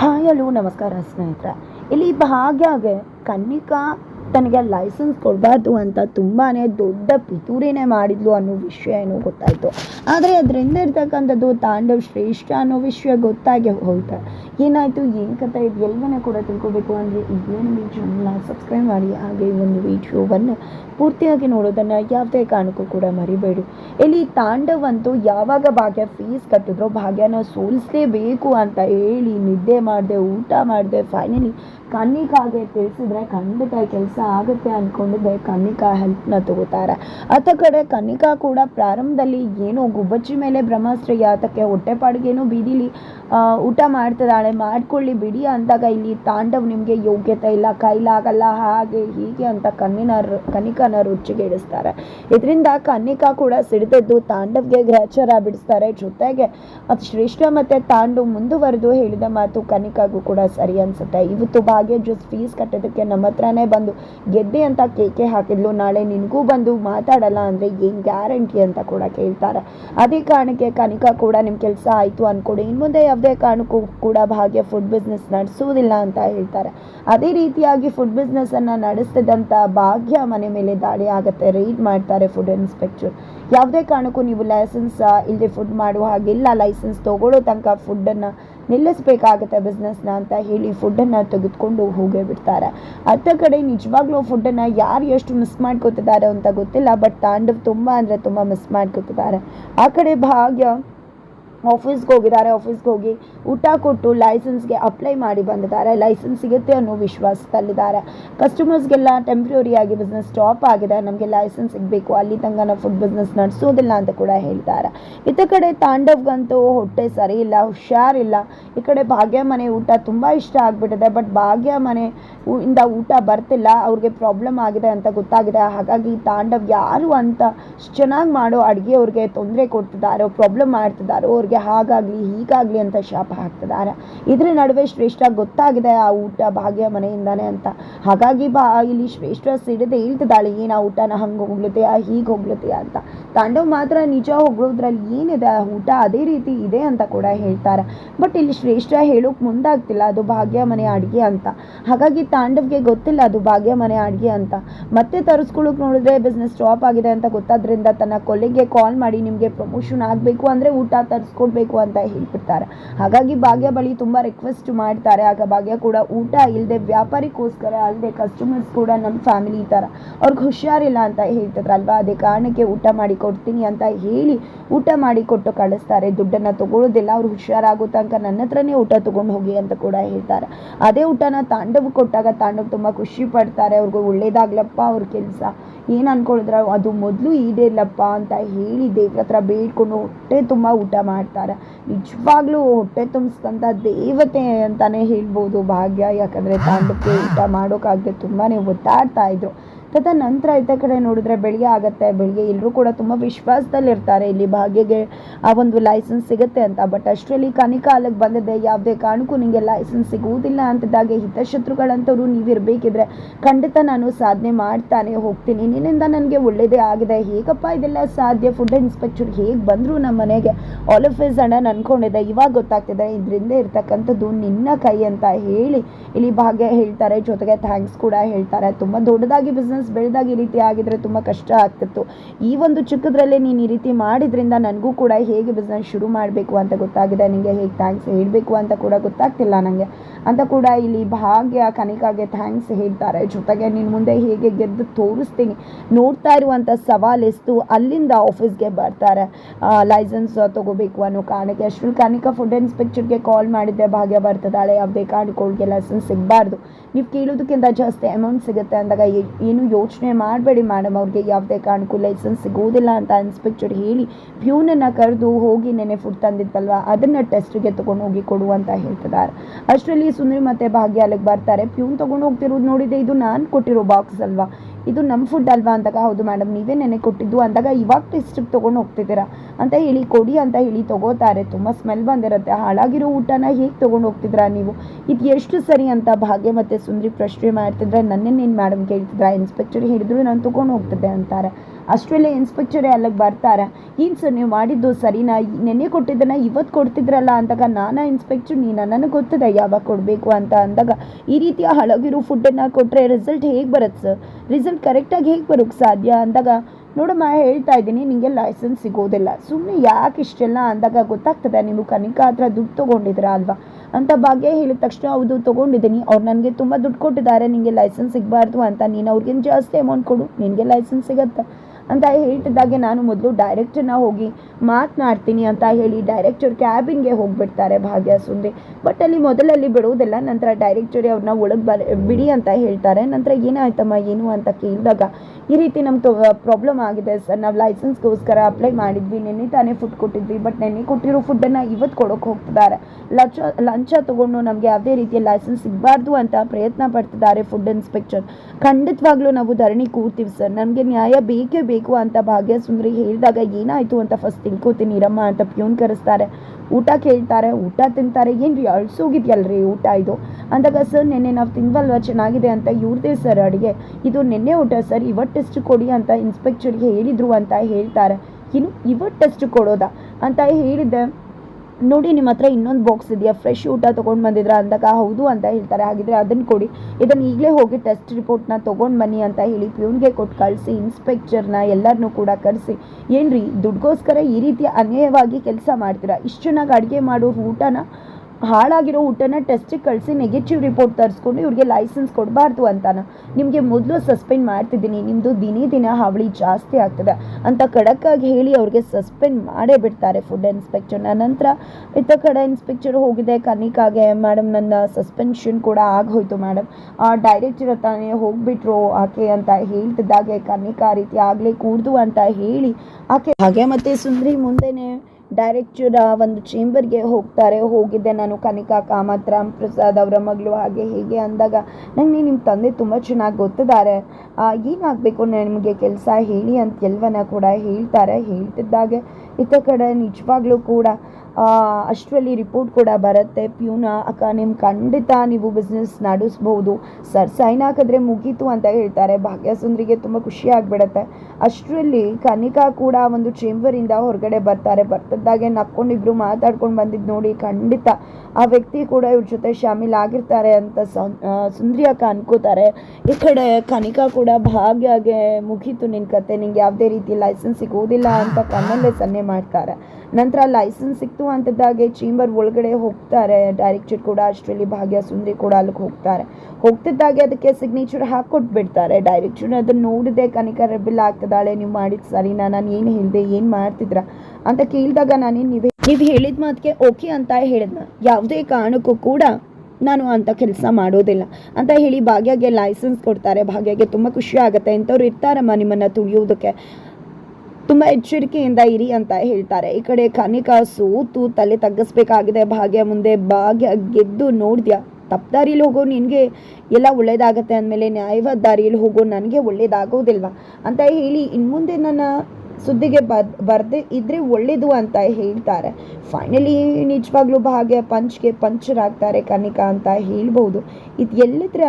Hi hello ನಮಸ್ಕಾರ ಸ್ನೇಹಿತರೆ. ಇಲ್ಲಿ ಹಾಗೆ ಕನ್ನಿಕಾ ತನಗೆ ಲೈಸೆನ್ಸ್ ಕೊಡಬಾರ್ದು ಅಂತ ತುಂಬಾ ದೊಡ್ಡ ಪಿತೂರಿನೇ ಮಾಡಿದ್ಲು ಅನ್ನೋ ವಿಷಯ ಏನೋ ಗೊತ್ತಾಯಿತು. ಆದರೆ ಅದರಿಂದ ಇರ್ತಕ್ಕಂಥದ್ದು ತಾಂಡವ್ ಶ್ರೇಷ್ಠ ಅನ್ನೋ ವಿಷಯ ಗೊತ್ತಾಗಿ ಹೋಯ್ತು. ಏನಾಯಿತು? ಏನು ಕಥೆ ಇದು? ಎಲ್ಲವನ್ನ ಕೂಡ ತಿಳ್ಕೊಬೇಕು ಅಂದರೆ ಈಗಲೇ ನಮ್ಮ ಚಾನಲ್ನ ಸಬ್ಸ್ಕ್ರೈಬ್ ಮಾಡಿ. ಹಾಗೆ ಈ ಒಂದು ವಿಡಿಯೋವನ್ನು ಪೂರ್ತಿಯಾಗಿ ನೋಡೋದನ್ನು ಯಾವುದೇ ಕಾರಣಕ್ಕೂ ಕೂಡ ಮರಿಬೇಡಿ. ಇಲ್ಲಿ ತಾಂಡವ್ ಅಂತೂ ಯಾವಾಗ ಭಾಗ್ಯ ಫೀಸ್ ಕಟ್ಟಿದ್ರು ಭಾಗ್ಯನ ಸೋಲಿಸಲೇಬೇಕು ಅಂತ ಹೇಳಿ ನಿದ್ದೆ ಮಾಡಿದೆ ಊಟ ಮಾಡಿದೆ ಫೈನಲಿ ಕನ್ನಿಕಾಗೆ ತಿಳಿಸಿದ್ರೆ ಖಂಡಿತ ಕೆಲಸ ಆಗುತ್ತೆ ಅಂದ್ಕೊಂಡಿದ್ದೆ ಕನ್ನಿಕಾ ಹೆಲ್ಪ್ನ ತಗೋತಾರೆ. ಆತ ಕಡೆ ಕನ್ನಿಕಾ ಕೂಡ ಪ್ರಾರಂಭದಲ್ಲಿ ಏನೋ ಗುಬ್ಬಚ್ಚಿ ಮೇಲೆ ಬ್ರಹ್ಮಾಸ್ತ್ರ ಯಾತಕ್ಕೆ ಹೊಟ್ಟೆಪಾಡಿಗೇನು ಬೀದಿಲಿ ಊಟ ಮಾಡ್ತಿದ್ದಾಳೆ. ಮಾಡ್ಕೊಳ್ಳಿ ಬಿಡಿ ಅಂದಾಗ ಇಲ್ಲಿ ತಾಂಡವ್ ನಿಮಗೆ ಯೋಗ್ಯತೆ ಇಲ್ಲ, ಕೈಲಾಗಲ್ಲ, ಹಾಗೆ ಹೀಗೆ ಅಂತ ಕಣ್ಣಿನ ಕನಿಕಾನ ರುಚಿಗೆಡಿಸ್ತಾರೆ ಇದರಿಂದ ಕನ್ನಿಕಾ ಕೂಡ ಸಿಡಿದೆದ್ದು ತಾಂಡವ್ಗೆ ಗ್ರಹಚಾರ ಬಿಡಿಸ್ತಾರೆ. ಜೊತೆಗೆ ಅದು ಶ್ರೇಷ್ಠ ಮತ್ತೆ ತಾಂಡವ್ ಮುಂದುವರೆದು ಹೇಳಿದ ಮಾತು ಕನಿಕಾಗೂ ಕೂಡ ಸರಿ ಅನ್ಸುತ್ತೆ. ಇವತ್ತು ಭಾಗ್ಯ ಜಸ್ಟ್ ಫೀಸ್ ಕಟ್ಟೋದಕ್ಕೆ ನಮ್ಮ ಹತ್ರನೇ ಬಂದು ಗೆದ್ದೆ ಅಂತ ಕೇಕೆ ಹಾಕಿದ್ಲು. ನಾಳೆ ನಿನಗೂ ಬಂದು ಮಾತಾಡಲ್ಲ ಅಂದರೆ ಏನು ಗ್ಯಾರಂಟಿ ಅಂತ ಕೂಡ ಕೇಳ್ತಾರೆ. ಅದೇ ಕಾರಣಕ್ಕೆ ಕನಿಕಾ ಕೂಡ ನಿಮ್ಮ ಕೆಲಸ ಆಯಿತು ಅಂದ್ಕೊಡಿ ಇನ್ನು ಮುಂದೆ ಯಾವುದೇ ಕಾರಣಕ್ಕೂ ಕೂಡ ಭಾಗ್ಯ ಫುಡ್ ಬಿಸ್ನೆಸ್ ನಡೆಸುವುದಿಲ್ಲ ಅಂತ ಹೇಳ್ತಾರೆ. ಅದೇ ರೀತಿಯಾಗಿ ಫುಡ್ ಬಿಸ್ನೆಸ್ಸನ್ನು ನಡೆಸ್ತಿದ್ದಂಥ ಭಾಗ್ಯ ಮನೆ ಮೇಲೆ ದಾಳಿ ಆಗುತ್ತೆ. ರೈಡ್ ಮಾಡ್ತಾರೆ ಫುಡ್ ಇನ್ಸ್ಪೆಕ್ಟರ್ ಯಾವುದೇ ಕಾರಣಕ್ಕೂ ನೀವು ಲೈಸೆನ್ಸ್ ಇಲ್ಲದೆ ಫುಡ್ ಮಾಡುವ ಹಾಗಿಲ್ಲ ಲೈಸೆನ್ಸ್ ತಗೊಳ್ಳೋ ತನಕ ಫುಡ್ಡನ್ನು ನಿಲ್ಲಿಸಬೇಕಾಗುತ್ತೆ ಬಿಸ್ನೆಸ್ನ ಅಂತ ಹೇಳಿ ಫುಡ್ಡನ್ನು ತೆಗೆದುಕೊಂಡು ಹೋಗೇ ಬಿಡ್ತಾರೆ. ಅತ್ತ ಕಡೆ ನಿಜವಾಗ್ಲೂ ಫುಡ್ಡನ್ನು ಯಾರು ಎಷ್ಟು ಮಿಸ್ ಮಾಡ್ಕೋತಿದ್ದಾರೆ ಅಂತ ಗೊತ್ತಿಲ್ಲ ಬಟ್ ತಾಂಡವ್ ತುಂಬ ಅಂದರೆ ತುಂಬ ಮಿಸ್ ಮಾಡ್ಕೋತಿದ್ದಾರೆ. ಆ ಕಡೆ ಭಾಗ್ಯ ಆಫೀಸ್ಗೆ ಹೋಗಿದ್ದಾರೆ ಆಫೀಸ್ಗೆ ಹೋಗಿ ಊಟ ಕೊಟ್ಟು ಲೈಸೆನ್ಸ್ಗೆ ಅಪ್ಲೈ ಮಾಡಿ ಬಂದಿದ್ದಾರೆ. ಲೈಸೆನ್ಸ್ ಸಿಗುತ್ತೆ ಅನ್ನೋ ವಿಶ್ವಾಸದಲ್ಲಿದ್ದಾರೆ. ಕಸ್ಟಮರ್ಸ್ಗೆಲ್ಲ ಟೆಂಪ್ರರಿಯಾಗಿ ಬಿಸ್ನೆಸ್ ಸ್ಟಾಪ್ ಆಗಿದೆ. ನಮಗೆ ಲೈಸೆನ್ಸ್ ಸಿಗಬೇಕು. ಅಲ್ಲಿ ತನಕ ನಾವು ಫುಡ್ ಬಿಸ್ನೆಸ್ ನಡೆಸೋದಿಲ್ಲ ಅಂತ ಕೂಡ ಹೇಳ್ತಾರೆ ಇತ ಕಡೆ ತಾಂಡವ್ಗಂತೂ ಹೊಟ್ಟೆ ಸರಿ ಇಲ್ಲ, ಹುಷಾರಿಲ್ಲ. ಈ ಕಡೆ ಭಾಗ್ಯ ಮನೆ ಊಟ ತುಂಬ ಇಷ್ಟ ಆಗಿಬಿಟ್ಟಿದೆ. ಬಟ್ ಭಾಗ್ಯ ಮನೆ ಇಂದ ಊಟ ಬರ್ತಿಲ್ಲ. ಅವ್ರಿಗೆ ಪ್ರಾಬ್ಲಮ್ ಆಗಿದೆ ಅಂತ ಗೊತ್ತಾಗಿದೆ. ಹಾಗಾಗಿ ತಾಂಡವ್ ಯಾರು ಅಂತ ಚೆನ್ನಾಗಿ ಮಾಡೋ ಅಡುಗೆ ಅವ್ರಿಗೆ ತೊಂದರೆ ಕೊಡ್ತಿದ್ದಾರೋ ಪ್ರಾಬ್ಲಮ್ ಮಾಡ್ತಿದ್ದಾರೋ, ಅವ್ರಿಗೆ ಹಾಗಾಗ್ಲಿ, ಹೀಗಾಗ್ಲಿ ಅಂತ ಶಾಪ ಹಾಕ್ತಿದ್ದಾರೆ ಇದ್ರ ನಡುವೆ ಶ್ರೇಷ್ಠ ಗೊತ್ತಾಗಿದೆ ಆ ಊಟ ಭಾಗ್ಯ ಮನೆಯಿಂದಾನೆ ಅಂತ. ಹಾಗಾಗಿ ಬಾ, ಇಲ್ಲಿ ಶ್ರೇಷ್ಠ ಸಿಡದೆ ಇಳ್ತಿದ್ದಾಳೆ ಏನು ಆ ಊಟನ ಹಂಗೆ ಹೋಗ್ಲತ್ತೆ ಹೀಗೆ ಹೋಗ್ಲತ್ತೆ ಅಂತ. ತಾಂಡವ್ ಮಾತ್ರ ನಿಜ ಹೋಗೋದ್ರಲ್ಲಿ ಏನಿದೆ? ಆ ಊಟ ಅದೇ ರೀತಿ ಇದೆ ಅಂತ ಕೂಡ ಹೇಳ್ತಾರೆ. ಬಟ್ ಇಲ್ಲಿ ಶ್ರೇಷ್ಠ ಹೇಳೋಕೆ ಮುಂದಾಗ್ತಿಲ್ಲ. ಅದು ಭಾಗ್ಯ ಮನೆ ಅಡುಗೆ ಅಂತ. ಹಾಗಾಗಿ ತಾಂಡವ್ಗೆ ಗೊತ್ತಿಲ್ಲ ಅದು ಭಾಗ್ಯ ಮನೆ ಅಡುಗೆ ಅಂತ. ಮತ್ತೆ ತರಿಸ್ಕೊಳ್ಳೋಕೆ ನೋಡಿದ್ರೆ ಬಿಸ್ನೆಸ್ ಸ್ಟಾಪ್ ಆಗಿದೆ ಅಂತ ಗೊತ್ತಾದ್ರಿಂದ ತನ್ನ ಕೊಲೆಗೆ ಕಾಲ್ ಮಾಡಿ ನಿಮಗೆ ಪ್ರಮೋಷನ್ ಆಗಬೇಕು ಅಂದರೆ ಊಟ ತರಿಸ್ಕೊಡ್ಬೇಕು ಅಂತ ಹೇಳ್ಬಿಡ್ತಾರೆ. ಹಾಗಾಗಿ ಭಾಗ್ಯ ಬಳಿ ತುಂಬ ರಿಕ್ವೆಸ್ಟ್ ಮಾಡ್ತಾರೆ. ಆಗ ಭಾಗ್ಯ ಕೂಡ ಊಟ ಇಲ್ಲದೆ ವ್ಯಾಪಾರಿಗೋಸ್ಕರ ಅಲ್ಲದೆ ಕಸ್ಟಮರ್ಸ್ ಕೂಡ ನಮ್ಮ ಫ್ಯಾಮಿಲಿ ಥರ ಅವ್ರಿಗೆ ಹುಷಾರಿಲ್ಲ ಅಂತ ಹೇಳ್ತಿದ್ರಲ್ವಾ ಅದೇ ಕಾರಣಕ್ಕೆ ಊಟ ಮಾಡಿ ಕೊಡ್ತೀನಿ ಅಂತ ಹೇಳಿ ಊಟ ಮಾಡಿ ಕೊಟ್ಟು ಕಳಿಸ್ತಾರೆ. ದುಡ್ಡನ್ನು ತಗೊಳ್ಳೋದಿಲ್ಲ ಅವ್ರು ಹುಷಾರಾಗೋ ತನಕ ನನ್ನ ಹತ್ರನೇ ಊಟ ತಗೊಂಡು ಹೋಗಿ ಅಂತ ಕೂಡ ಹೇಳ್ತಾರೆ. ಅದೇ ಊಟನ ತಾಂಡವ್ ಕೊಟ್ಟಾಗ ತಾಂಡವ್ ತುಂಬ ಖುಷಿ ಪಡ್ತಾರೆ. ಅವ್ರಿಗೂ ಒಳ್ಳೇದಾಗ್ಲಪ್ಪ ಅವ್ರ ಕೆಲಸ. ಏನು ಅನ್ಕೊಂಡಿದ್ರೆ? ಅದು ಮೊದಲು ಈಡೇರ್ಲಪ್ಪ ಅಂತ ಹೇಳಿ ದೇವ್ರ ಹತ್ರ ಬೇಡ್ಕೊಂಡು ಹೊಟ್ಟೆ ತುಂಬ ಊಟ ಮಾಡ್ತಾರೆ. ನಿಜವಾಗ್ಲೂ ಹೊಟ್ಟೆ ತುಂಬಿಸ್ಕೊಂತ ದೇವತೆ ಅಂತಾನೆ ಹೇಳ್ಬೋದು ಭಾಗ್ಯ. ಯಾಕಂದರೆ ತಾಂಡವಕ್ಕೆ ಊಟ ಮಾಡೋಕ್ಕಾಗದೆ ತುಂಬಾ ಒತ್ತಾಡ್ತಾ ಇದ್ರು. ತದನಂತರ ಇತ್ತ ಕಡೆ ನೋಡಿದ್ರೆ ಬೆಳಿಗ್ಗೆ ಆಗುತ್ತೆ. ಬೆಳಿಗ್ಗೆ ಎಲ್ಲರೂ ಕೂಡ ತುಂಬ ವಿಶ್ವಾಸದಲ್ಲಿರ್ತಾರೆ. ಇಲ್ಲಿ ಭಾಗ್ಯಗೆ ಆ ಒಂದು ಲೈಸೆನ್ಸ್ ಸಿಗುತ್ತೆ ಅಂತ. ಬಟ್ ಅಷ್ಟರಲ್ಲಿ ಕನಿಕಾಲಕ್ಕೆ ಬಂದಿದೆ ಯಾವುದೇ ಕಾರಣಕ್ಕೂ ನಿಮಗೆ ಲೈಸೆನ್ಸ್ ಸಿಗುವುದಿಲ್ಲ ಅಂತಿದ್ದಾಗೆ ಹಿತಶತ್ರುಗಳಂತವ್ರು ನೀವಿರಬೇಕಿದ್ರೆ ಖಂಡಿತ ನಾನು ಸಾಧನೆ ಮಾಡ್ತಾನೆ ಹೋಗ್ತೀನಿ. ನಿನ್ನಿಂದ ನನಗೆ ಒಳ್ಳೆಯದೇ ಆಗಿದೆ. ಹೇಗಪ್ಪ ಇದೆಲ್ಲ ಸಾಧ್ಯ? ಫುಡ್ ಇನ್ಸ್ಪೆಕ್ಟರ್ ಹೇಗೆ ಬಂದರು ನಮ್ಮ ಮನೆಗೆ? ಆಲ್ ಆಫ್ ಇಸ್ ಅಣ್ಣ ಅನ್ಕೊಂಡಿದ್ದೆ. ಇವಾಗ ಗೊತ್ತಾಗ್ತಿದೆ. ಇದರಿಂದ ಇರ್ತಕ್ಕಂಥದ್ದು ನಿನ್ನ ಕೈ ಅಂತ ಹೇಳಿ ಇಲ್ಲಿ ಭಾಗ್ಯ ಹೇಳ್ತಾರೆ. ಜೊತೆಗೆ ಥ್ಯಾಂಕ್ಸ್ ಕೂಡ ಹೇಳ್ತಾರೆ. ತುಂಬ ದೊಡ್ಡದಾಗಿ ಬಿಸ್ನೆಸ್ ಬೆಳೆದಾಗ ಈ ರೀತಿ ಆಗಿದ್ರೆ ತುಂಬ ಕಷ್ಟ ಆಗ್ತಿತ್ತು. ಈ ಒಂದು ಚಿಕ್ಕದ್ರಲ್ಲೇ ನೀನು ಈ ರೀತಿ ಮಾಡಿದ್ರಿಂದ ನನಗೂ ಕೂಡ ಹೇಗೆ ಬಿಸ್ನೆಸ್ ಶುರು ಮಾಡಬೇಕು ಅಂತ ಗೊತ್ತಾಗಿದೆ. ನಿಮಗೆ ಹೇಗೆ ಥ್ಯಾಂಕ್ಸ್ ಹೇಳಬೇಕು ಅಂತ ಕೂಡ ಗೊತ್ತಾಗ್ತಿಲ್ಲ ನನಗೆ ಅಂತ ಕೂಡ ಇಲ್ಲಿ ಭಾಗ್ಯ, ಕನಿಕಾಗೆ ಥ್ಯಾಂಕ್ಸ್ ಹೇಳ್ತಾರೆ. ಜೊತೆಗೆ ನಿನ್ನ ಮುಂದೆ ಹೇಗೆ ಗೆದ್ದು ತೋರಿಸ್ತೀನಿ. ನೋಡ್ತಾ ಇರುವಂಥ ಸವಾಲೆಸ್ತು ಅಲ್ಲಿಂದ ಆಫೀಸ್ಗೆ ಬರ್ತಾರೆ. ಲೈಸೆನ್ಸ್ ತಗೋಬೇಕು ಅನ್ನೋ ಕಾರಣಕ್ಕೆ ಅಶ್ವಿನ್ ಕನಿಕಾ ಫುಡ್ ಇನ್ಸ್ಪೆಕ್ಟರ್ಗೆ ಕಾಲ್ ಮಾಡಿದ್ದೆ. ಭಾಗ್ಯ ಬರ್ತದಾಳೆ ಯಾವುದೇ ಕಾರಣಕ್ಕೆ ಲೈಸೆನ್ಸ್ ಸಿಗಬಾರ್ದು. ನೀವು ಕೇಳೋದಕ್ಕಿಂತ ಜಾಸ್ತಿ ಅಮೌಂಟ್ ಸಿಗುತ್ತೆ ಅಂದಾಗ ಏನು ಯೋಚನೆ ಮಾಡಬೇಡಿ ಮೇಡಮ್ ಅವ್ರಿಗೆ ಯಾವುದೇ ಕಾರಣಕ್ಕೂ ಲೈಸೆನ್ಸ್ ಸಿಗೋದಿಲ್ಲ ಅಂತ ಇನ್ಸ್ಪೆಕ್ಟರ್ ಹೇಳಿ ಪ್ಯೂನನ್ನು ಕರೆದು ಹೋಗಿ ನೆನೆ ಫುಡ್ ತಂದಿತ್ತಲ್ವ ಅದನ್ನು ಟೆಸ್ಟ್ಗೆ ತೊಗೊಂಡು ಹೋಗಿ ಕೊಡು ಅಂತ ಹೇಳ್ತಿದ್ದಾರೆ. ಅಷ್ಟರಲ್ಲಿ ಸುಂದರಿ ಮತ್ತೆ ಭಾಗ್ಯ ಅಲ್ಲಿಗೆ ಬರ್ತಾರೆ. ಪ್ಯೂನ್ ತೊಗೊಂಡು ಹೋಗ್ತಿರೋದು ನೋಡಿದೆ. ಇದು ನಾನು ಕೊಟ್ಟಿರೋ ಬಾಕ್ಸ್ ಅಲ್ವಾ? ಇದು ನಮ್ಮ ಫುಡ್ ಅಲ್ವಾ ಅಂದಾಗ, ಹೌದು ಮೇಡಮ್ ನೀವೇ ನೆನೆ ಕೊಟ್ಟಿದ್ದು ಅಂದಾಗ ಇವಾಗ ಟೆಸ್ಟಿಗೆ ತೊಗೊಂಡು ಹೋಗ್ತಿದ್ದೀರಾ? ಅಂತ ಹೇಳಿ, ಕೊಡಿ ಅಂತ ಹೇಳಿ ತಗೋತಾರೆ. ತುಂಬ ಸ್ಮೆಲ್ ಬಂದಿರುತ್ತೆ. ಹಾಳಾಗಿರೋ ಊಟನ ಹೇಗೆ ತೊಗೊಂಡು ಹೋಗ್ತಿದ್ರಾ ನೀವು? ಇದು ಎಷ್ಟು ಸರಿ ಅಂತ ಭಾಗ್ಯ ಮತ್ತು ಸುಂದರಿ ಪ್ರಶ್ನೆ ಮಾಡ್ತಿದ್ರೆ, ನನ್ನೇನು ಮೇಡಮ್ ಕೇಳ್ತಿದ್ರ ಇನ್ಸ್ಪೆಕ್ಟರ್ ಹೇಳಿದ್ರು, ನಾನು ತೊಗೊಂಡು ಹೋಗ್ತಿದ್ದೆ ಅಂತಾರೆ. ಅಷ್ಟರಲ್ಲೇ ಇನ್ಸ್ಪೆಕ್ಟರೇ ಅಲ್ಲಿಗೆ ಬರ್ತಾರೆ. ಏನು ಸರ್ ನೀವು ಮಾಡಿದ್ದು ಸರಿನಾ? ನೆನ್ನೆ ಕೊಟ್ಟಿದ್ದನ್ನ ಇವತ್ತು ಕೊಡ್ತಿದ್ರಲ್ಲ ಅಂದಾಗ ನಾನಾ ಇನ್ಸ್ಪೆಕ್ಟ್ರು ನೀನು ನನಗೆ ಗೊತ್ತಿದೆ ಯಾವಾಗ ಕೊಡಬೇಕು ಅಂತ ಅಂದಾಗ ಈ ರೀತಿಯ ಹಳಗಿರೋ ಫುಡ್ಡನ್ನು ಕೊಟ್ಟರೆ ರಿಸಲ್ಟ್ ಹೇಗೆ ಬರುತ್ತೆ ಸರ್? ರಿಸಲ್ಟ್ ಕರೆಕ್ಟಾಗಿ ಹೇಗೆ ಬರೋಕ್ಕೆ ಸಾಧ್ಯ ಅಂದಾಗ ನೋಡಮ್ಮ ಹೇಳ್ತಾ ಇದ್ದೀನಿ ನಿಮಗೆ ಲೈಸೆನ್ಸ್ ಸಿಗೋದಿಲ್ಲ. ಸುಮ್ಮನೆ ಯಾಕೆ ಇಷ್ಟೆಲ್ಲ ಅಂದಾಗ ಗೊತ್ತಾಗ್ತದೆ ನೀವು ಕನಿಕಾ ಹತ್ರ ದುಡ್ಡು ತೊಗೊಂಡಿದ್ದೀರಾ ಅಲ್ವಾ? ಅಂತ ಭಾಗ್ಯ ಹೇಳಿದ ತಕ್ಷಣ, ಹೌದು, ತೊಗೊಂಡಿದ್ದೀನಿ. ಅವ್ರು ನನಗೆ ತುಂಬ ದುಡ್ಡು ಕೊಟ್ಟಿದ್ದಾರೆ. ನಿಮಗೆ ಲೈಸೆನ್ಸ್ ಸಿಗಬಾರ್ದು ಅಂತ. ನೀನು ಅವ್ರಿಗೇನು ಜಾಸ್ತಿ ಅಮೌಂಟ್ ಕೊಡು. ನಿನಗೆ ಲೈಸೆನ್ಸ್ ಸಿಗತ್ತೆ. ಅಂತ ಹೇಳ್ತಿದ್ದಾಗೆ ನಾನು ಮೊದಲು ಡೈರೆಕ್ಟರ್ನ ಹೋಗಿ ಮಾತನಾಡ್ತೀನಿ ಅಂತ ಹೇಳಿ ಡೈರೆಕ್ಟರ್ ಕ್ಯಾಬಿನ್ಗೆ ಹೋಗಿಬಿಡ್ತಾರೆ ಭಾಗ್ಯ ಸುಂದ್ರಿ. ಬಟ್ ಅಲ್ಲಿ ಮೊದಲಲ್ಲಿ ಬಿಡುವುದಿಲ್ಲ, ನಂತರ ಡೈರೆಕ್ಟರ್ ಅವ್ರನ್ನ ಒಳಗೆ ಬರ, ಬಿಡಿ ಅಂತ ಹೇಳ್ತಾರೆ. ನಂತರ ಏನಾಯ್ತಮ್ಮ, ಏನು ಅಂತ ಕೇಳಿದಾಗ, ಈ ರೀತಿ ನಮ್ಗೆ ಪ್ರಾಬ್ಲಮ್ ಆಗಿದೆ ಸರ್. ನಾವು ಲೈಸೆನ್ಸ್ಗೋಸ್ಕರ ಅಪ್ಲೈ ಮಾಡಿದ್ವಿ, ನಿನ್ನೆ ತಾನೇ ಫುಡ್ ಕೊಟ್ಟಿದ್ವಿ ಬಟ್ ನೆನ್ನೆ ಕೊಟ್ಟಿರೋ ಫುಡ್ಡನ್ನು ಇವತ್ತು ಕೊಡೋಕೆ ಹೋಗ್ತಿದ್ದಾರೆ. ಲಂಚ ಲಂಚ ತೊಗೊಂಡು ನಮಗೆ ಯಾವುದೇ ರೀತಿಯ ಲೈಸೆನ್ಸ್ ಸಿಗಬಾರ್ದು ಅಂತ ಪ್ರಯತ್ನ ಪಡ್ತಿದ್ದಾರೆ ಫುಡ್ ಇನ್ಸ್ಪೆಕ್ಟರ್ ಖಂಡಿತವಾಗ್ಲೂ ನಾವು ಧರಣಿ ಕೂರ್ತೀವಿ ಸರ್. ನಮಗೆ ನ್ಯಾಯ ಬೇಕೇ ಬೇಕು. ಅಂತ ಭಾಗ್ಯ ಸುಂದರಿ ಹೇಳಿದಾಗ ಏನಾಯಿತು ಅಂತ ಫಸ್ಟ್ ತಿನ್ಕೋತೀನಿ ಇರಮ್ಮ ಅಂತ ಪ್ಯೂನ್ ಕರೆಸ್ತಾರೆ. ಊಟ ಕೇಳ್ತಾರೆ. ಊಟ ತಿಂತಾರೆ. ಏನು ರೀ ಅಳ್ಸೋಗಿದ್ಯಲ್ರಿ ಊಟ ಇದು? ಅಂದಾಗ, ಸರ್, ನಿನ್ನೆ ನಾವು ತಿನ್ವಲ್ವ ಚೆನ್ನಾಗಿದೆ ಅಂತ ಇವ್ರದೇ ಸರ್ ಅಡುಗೆ. ಇದು ನಿನ್ನೆ ಊಟ. ಸರ್ ಇವತ್ತು ಟೆಸ್ಟ್ ಕೊಡಿ ಅಂತ ಇನ್ಸ್ಪೆಕ್ಟರ್ಗೆ ಹೇಳಿದರು ಅಂತ ಹೇಳ್ತಾರೆ. ಇನ್ನು ಇವತ್ತು ಟೆಸ್ಟ್ ಕೊಡೋದಾ? ಅಂತ ಹೇಳಿದ್ದೆ. ನೋಡಿ, ನಿಮ್ಮ ಹತ್ರ ಇನ್ನೊಂದು ಬಾಕ್ಸ್ ಇದೆಯಾ? ಫ್ರೆಶ್ ಊಟ ತೊಗೊಂಡು ಬಂದಿದ್ರಾ ಅಂದಾಗ ಹೌದು ಅಂತ ಹೇಳ್ತಾರೆ. ಹಾಗಿದ್ರೆ ಅದನ್ನು ಕೊಡಿ. ಇದನ್ನು ಈಗಲೇ ಹೋಗಿ ಟೆಸ್ಟ್ ರಿಪೋರ್ಟ್ನ ತೊಗೊಂಡು ಬನ್ನಿ ಅಂತ ಹೇಳಿ ಪ್ಯೂನ್ಗೆ ಕೊಟ್ಟು ಕಳಿಸಿ ಇನ್ಸ್ಪೆಕ್ಟರ್ನ ಎಲ್ಲರನ್ನೂ ಕೂಡ ಕರೆಸಿ. ಏನ್ರಿ, ದುಡ್ಗೋಸ್ಕರ ಈ ರೀತಿ ಅನ್ಯಾಯವಾಗಿ ಕೆಲಸ ಮಾಡ್ತೀರಾ? ಇಷ್ಟು ಚೆನ್ನಾಗಿ ಅಡುಗೆ ಮಾಡೋ ಊಟನ ಹಾಳಾಗಿರೋ ಊಟನ ಟೆಸ್ಟಿಗೆ ಕಳಿಸಿ ನೆಗೆಟಿವ್ ರಿಪೋರ್ಟ್ ತರಿಸ್ಕೊಂಡು ಇವ್ರಿಗೆ ಲೈಸೆನ್ಸ್ ಕೊಡಬಾರ್ದು ಅಂತಾನ. ನಿಮಗೆ ಮೊದಲು ಸಸ್ಪೆಂಡ್ ಮಾಡ್ತಿದ್ದೀನಿ ನಿಮ್ಮದು ದಿನೇ ದಿನ ಹಾವಳಿ ಜಾಸ್ತಿ ಆಗ್ತದೆ ಅಂತ ಖಡಕ್ಕಾಗಿ ಹೇಳಿ ಅವ್ರಿಗೆ ಸಸ್ಪೆಂಡ್ ಮಾಡೇ ಬಿಡ್ತಾರೆ ಫುಡ್ ಇನ್ಸ್ಪೆಕ್ಟರ್ನ ನಂತರ ಇತ್ತ ಕಡೆ ಇನ್ಸ್ಪೆಕ್ಟರ್ ಹೋಗಿದೆ ಕನಿಕಾಗೆ ಮೇಡಮ್ ನನ್ನ ಸಸ್ಪೆನ್ಷನ್ ಕೂಡ ಆಗೋಯ್ತು ಮೇಡಮ್ ಆ ಡೈರೆಕ್ಟರ್ ತಾನೇ ಹೋಗ್ಬಿಟ್ರು, ಆಕೆ ಅಂತ ಹೇಳ್ತಿದ್ದಾಗೆ ಕನಿಕಾ ರೀತಿ ಆಗಲೇ ಕೂಡ್ದು ಅಂತ ಹೇಳಿ. ಆಕೆ ಹಾಗೆ ಮತ್ತೆ ಸುಂದ್ರಿ ಮುಂದೆನೆ ಡೈರೆಕ್ಟರ್ ಒಂದು ಚೇಂಬರ್ಗೆ ಹೋಗ್ತಾರೆ. ಹೋಗಿದ್ದೆ ನಾನು ಕನಿಕಾ ಕಾಮತ್ ರಾಮ್ ಪ್ರಸಾದ್ ಅವರ ಮಗಳು ಹಾಗೆ ಹೀಗೆ ಅಂದಾಗ ನನಗೆ ನಿಮ್ಮ ತಂದೆ ತುಂಬ ಚೆನ್ನಾಗಿ ಗೊತ್ತಿದ್ದಾರೆ. ಏನಾಗಬೇಕು ನಿಮಗೆ ಕೆಲಸ ಹೇಳಿ ಅಂತ ಎಲ್ವನ ಕೂಡ ಹೇಳ್ತಾರೆ. ಹೇಳ್ತಿದ್ದಾಗೆ ಇತ್ತ ಕಡೆ ನಿಜವಾಗ್ಲೂ ಕೂಡ ಅಷ್ಟರಲ್ಲಿ ರಿಪೋರ್ಟ್ ಕೂಡ ಬರುತ್ತೆ. ಪ್ಯೂನ, ಅಕ್ಕ ನಿಮ್ಮ ಖಂಡಿತ ನೀವು ಬಿಸ್ನೆಸ್ ನಡೆಸ್ಬೋದು ಸರ್ ಸೈನ್ ಹಾಕಿದ್ರೆ ಮುಗೀತು ಅಂತ ಹೇಳ್ತಾರೆ. ಭಾಗ್ಯಸುಂದ್ರಿಗೆ ತುಂಬ ಖುಷಿ ಆಗಿಬಿಡುತ್ತೆ. ಅಷ್ಟರಲ್ಲಿ ಕನಿಕಾ ಕೂಡ ಒಂದು ಚೇಂಬರಿಂದ ಹೊರಗಡೆ ಬರ್ತಾರೆ. ಬರ್ತಿದ್ದಾಗೆ ನಕ್ಕೊಂಡಿಬ್ರು ಮಾತಾಡ್ಕೊಂಡು ಬಂದಿದ್ದು ನೋಡಿ ಖಂಡಿತ ಆ ವ್ಯಕ್ತಿ ಕೂಡ ಇವ್ರ ಜೊತೆ ಶಾಮೀಲ್ ಆಗಿರ್ತಾರೆ ಅಂತ ಸುಂದ್ರಿ ಅಕ್ಕ ಅನ್ಕೋತಾರೆ. ಈ ಕಡೆ ಕನಿಕಾ ಕೂಡ ಭಾಗ್ಯಾಗೆ ಮುಗೀತು ನಿನ್ನ ಕತೆ. ನಿಂಗೆ ಯಾವುದೇ ರೀತಿ ಲೈಸೆನ್ಸ್ ಸಿಗೋದಿಲ್ಲ ಅಂತ ಕಣ್ಣಲ್ಲೇ ಸನ್ನೆ ಮಾಡ್ತಾರೆ. ನಂತರ ಲೈಸೆನ್ಸ್ ಸಿಕ್ತು ಅಂತದ್ದಾಗೆ ಚೇಂಬರ್ ಒಳಗಡೆ ಹೋಗ್ತಾರೆ. ಡೈರೆಕ್ಟರ್ ಕೂಡ ಅಷ್ಟರಲ್ಲಿ ಭಾಗ್ಯ, ಸುಂದರಿ ಕೂಡ ಅಲ್ಲಿಗೆ ಹೋಗ್ತಾರೆ. ಹೋಗ್ತಿದ್ದಾಗೆ ಅದಕ್ಕೆ ಸಿಗ್ನೇಚರ್ ಹಾಕ್ಕೊಟ್ಬಿಡ್ತಾರೆ ಡೈರೆಕ್ಟರ್ ಅದನ್ನು ನೋಡಿದೆ, ಕನಿಕಾ ರೆಬಿಲ್ ಆಗ್ತದಾಳೆ ನೀವು ಮಾಡಿದ ಸರಿನಾ? ನಾನು ಏನು ಹೇಳಿದೆ? ಏನು ಮಾಡ್ತಿದ್ರ? ಅಂತ ಕೇಳಿದಾಗ ನಾನೇನು ನೀವು ನೀವು ಹೇಳಿದ ಮಾತಿಗೆ ಓಕೆ ಅಂತ ಹೇಳಿದ್ನ. ಯಾವುದೇ ಕಾರಣಕ್ಕೂ ಕೂಡ ನಾನು ಅಂಥ ಕೆಲಸ ಮಾಡೋದಿಲ್ಲ. ಅಂತ ಹೇಳಿ ಭಾಗ್ಯಗೆ ಲೈಸೆನ್ಸ್ ಕೊಡ್ತಾರೆ. ಭಾಗ್ಯಗೆ ತುಂಬ ಖುಷಿ ಆಗುತ್ತೆ. ಇಂಥವ್ರು ಇರ್ತಾರಮ್ಮ ನಿಮ್ಮನ್ನು ತುಳಿಯೋದಕ್ಕೆ. ತುಂಬ ಎಚ್ಚರಿಕೆಯಿಂದ ಇರಿ ಅಂತ ಹೇಳ್ತಾರೆ. ಈ ಕಡೆ ಕನಿಕಾ ಸೋತು ತಲೆ ತಗ್ಗಿಸ್ಬೇಕಾಗಿದೆ. ಭಾಗ್ಯ ಮುಂದೆ ಭಾಗ್ಯ ಗೆದ್ದು ನೋಡಿದ್ಯಾ? ತಪ್ಪು ಹೋಗೋ ನಿನಗೆ ಎಲ್ಲ ಒಳ್ಳೇದಾಗತ್ತೆ ಅಂದಮೇಲೆ ನ್ಯಾಯವಾದ ದಾರಿಯಲ್ಲಿ ಹೋಗೋ ನನಗೆ ಒಳ್ಳೇದಾಗೋದಿಲ್ವಾ? ಅಂತ ಹೇಳಿ ಇನ್ಮುಂದೆ ನನ್ನ ಸುದ್ದಿಗೆ ಬರ್ ಬರದೆ, ಇದ್ರೆ ಒಳ್ಳೇದು ಅಂತ ಹೇಳ್ತಾರೆ. ಫೈನಲಿ ನಿಜವಾಗ್ಲೂ ಭಾಗ್ಯ ಪಂಚ್ಗೆ ಪಂಚರ್ ಆಗ್ತಾರೆ ಕನಿಕಾ ಅಂತ ಹೇಳ್ಬೋದು. ಇದು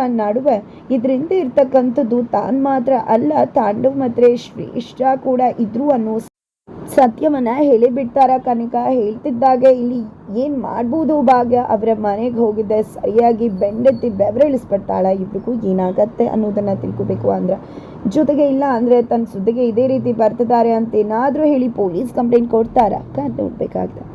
ಆ ನಡುವೆ? ಇದರಿಂದ ಇರ್ತಕ್ಕಂಥದ್ದು ತಾನು ಮಾತ್ರ ಅಲ್ಲ, ತಾಂಡವ್ ಮಾತ್ರ ಶ್ರೇಷ್ಠ ಕೂಡ ಇದ್ರು ಅನ್ನೋ ಸತ್ಯವನ್ನ ಹೇಳಿಬಿಡ್ತಾರ ಕನಕ. ಹೇಳ್ತಿದ್ದಾಗೆ ಇಲ್ಲಿ ಏನು ಮಾಡ್ಬೋದು ಭಾಗ್ಯ? ಅವರ ಮನೆಗೆ ಹೋಗಿದ್ದೆ. ಸರಿಯಾಗಿ ಬೆಂಡೆತ್ತಿ ಬೆವರಿಳಿಸ್ಬಿಡ್ತಾಳ. ಇಬ್ರಿಗೂ ಏನಾಗತ್ತೆ ಅನ್ನೋದನ್ನ ತಿಳ್ಕೊಬೇಕು ಅಂದ್ರೆ. ಜೊತೆಗೆ ಇಲ್ಲ ಅಂದ್ರೆ ತನ್ನ ಸುದ್ದಿಗೆ ಇದೇ ರೀತಿ ಬರ್ತಿದ್ದಾರೆ ಅಂತ ಏನಾದರೂ ಹೇಳಿ ಪೊಲೀಸ್ ಕಂಪ್ಲೇಂಟ್ ಕೊಡ್ತಾರ. ಕಾದ್ ನೋಡ್ಬೇಕಾಗ್ತದೆ.